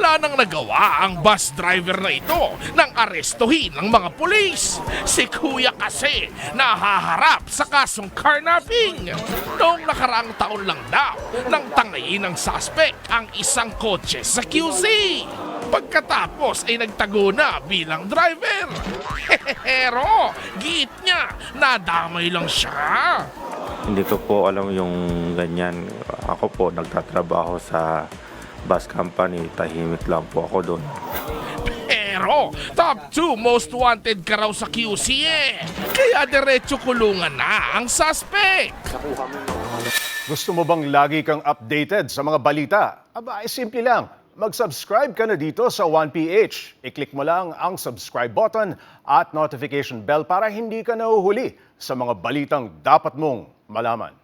Wala nang nagawa ang bus driver na ito nang arestuhin ng mga pulis. Si Kuya kasi nahaharap sa kasong carnapping. Noong nakaraang taon lang daw nang tangayin ng suspect ang isang kotse sa QC. Pagkatapos ay nagtago na bilang driver. Pero giit niya, nadamay lang siya. Hindi ko po alam yung ganyan. Ako po nagtatrabaho sa bus company. Tahimik lang po ako doon. Pero, top 2 most wanted ka raw sa QC eh. Kaya diretso kulungan na ang suspect. Gusto mo bang lagi kang updated sa mga balita? Aba, ay simple lang. Mag-subscribe ka na dito sa 1PH. I-click mo lang ang subscribe button at notification bell para hindi ka nahuhuli sa mga balitang dapat mong malaman.